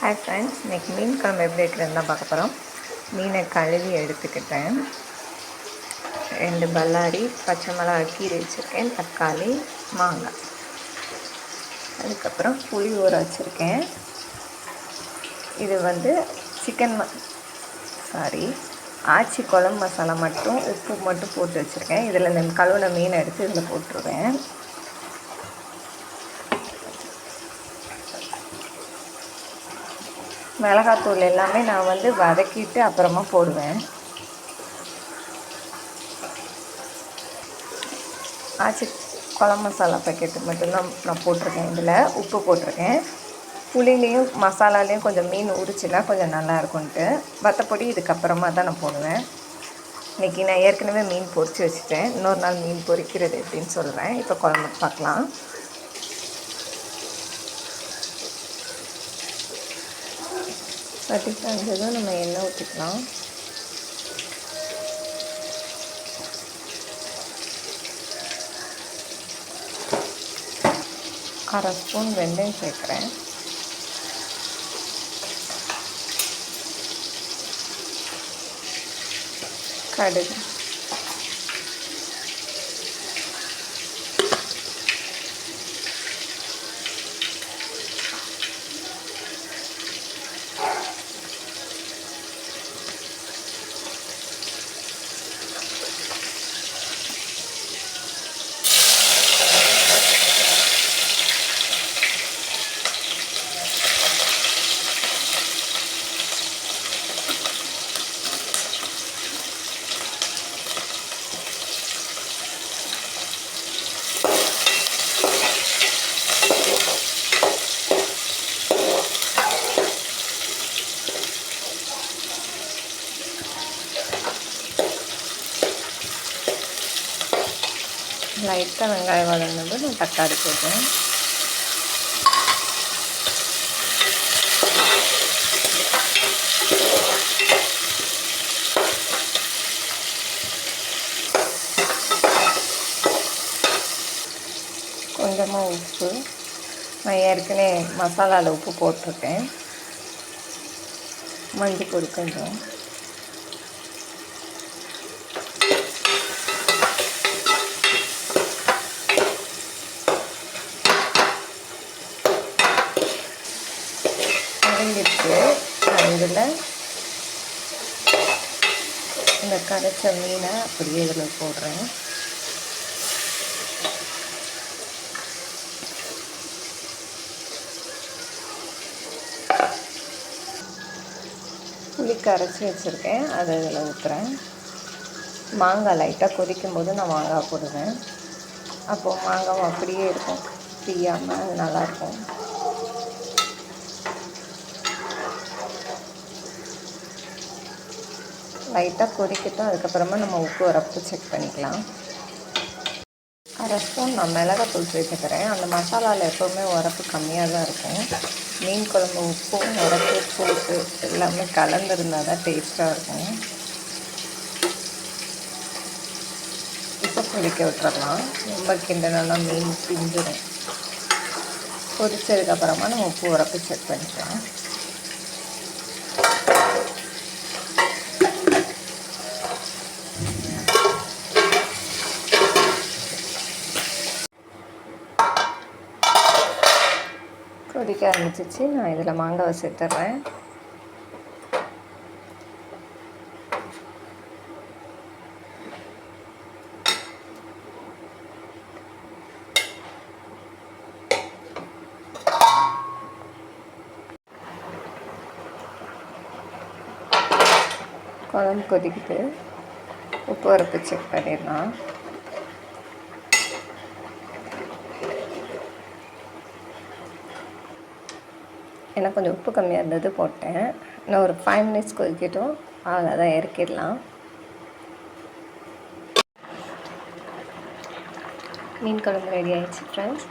Hi friends இன்றைக்கி மீன் குழம்பு எப்படி வைக்கிறதுன்னு தான் பார்க்க போகிறோம் மீனை கழுவி எடுத்துக்கிட்டேன். ரெண்டு பல்லாரி பச்சை மிளகா கீரை வச்சுருக்கேன் தக்காளி மாங்காய். அதுக்கப்புறம் புளி ஊற வச்சுருக்கேன். இது வந்து சிக்கன் ம சாரி ஆச்சி குழம்பு மசாலா மட்டும் உப்பு மட்டும் போட்டு வச்சுருக்கேன். இதில் இந்த கழுவின மீனை எடுத்து இதில் போட்டுருவேன். மிளகாத்தூள் எல்லாமே நான் வந்து வதக்கிட்டு அப்புறமா போடுவேன். ஆச்சி குழம்பு மசாலா பேக்கெட்டு மட்டும்தான் நான் போட்டிருக்கேன் இதில். உப்பு போட்டிருக்கேன். புளிலையும் மசாலாலேயும் கொஞ்சம் மீன் உரிச்சுனா கொஞ்சம் நல்லா இருக்கும்ன்ட்டு. மற்றபடி இதுக்கப்புறமா தான் நான் போடுவேன். இன்றைக்கி நான் ஏற்கனவே மீன் பொறிச்சு வச்சுட்டேன். இன்னொரு நாள் மீன் பொறிக்கிறது எப்படின்னு சொல்கிறேன் இப்போ குழம்பு பார்க்கலாம். சட்டி காய்ஞ்சதும் நம்ம எண்ணெய் ஊற்றிக்கலாம் அரை ஸ்பூன் வெந்தயம் சேர்க்குறேன். கடுகு. லைட்டாக வெங்காயம் வதங்கினது நான் தக்காளி போட்டேன். கொஞ்சமாக உப்பு. நான் ஏற்கனவே மசாலாவில் உப்பு போட்டிருக்கேன். மஞ்சள் பொடி கொஞ்சம். வதங்கிடுச்சு நான் இதில் இந்த கரைச்ச மீனை அப்படியே இதில் போடுறேன். புளி கரைச்சி வச்சுருக்கேன். அதை இதில் ஊற்றுறேன் மாங்காய் லைட்டாக கொதிக்கும் போது நான் மாங்காய் போடுவேன். அப்போது மாங்காவும் அப்படியே இருக்கும். தீயாமல் அது நல்லாயிருக்கும் லைட்டாக கொதிக்கட்டும். அதுக்கப்புறமா நம்ம உப்பு வரப்பு செக் பண்ணிக்கலாம். அரை ஸ்பூன் நான் மிளகாத்தூள் சேர்த்துக்கிறேன். அந்த மசாலாவில் எப்போவுமே உரப்பு கம்மியாக தான் இருக்கும். மீன் குழம்பு உப்பும் உரப்பு புளிப்பு எல்லாமே கலந்துருந்தால் தான் டேஸ்ட்டாக இருக்கும். இப்போ கொதிக்க விட்டுறலாம். ரொம்ப கிண்டனெல்லாம் மீன் பிஞ்சிடும் பொரிச்சதுக்கப்புறமா நம்ம உப்பு உரப்பு செக் பண்ணிக்கலாம். கொதிக்க ஆரம்பிச்சிச்சு. நான் இதில் மாங்காவை சேர்த்துட்றேன் குழம்பு கொதிக்குது. உப்பு வரப்பு செக் பண்ணிடலாம். ஏன்னா கொஞ்சம் உப்பு கம்மியாக இருந்தது போட்டேன். இன்னும் ஒரு ஃபைவ் மினிட்ஸ் கொதிக்கட்டும். அவ்வளோதான் இறக்கிடலாம். மீன் குழம்பு ரெடி ஆயிடுச்சு ஃப்ரெண்ட்ஸ்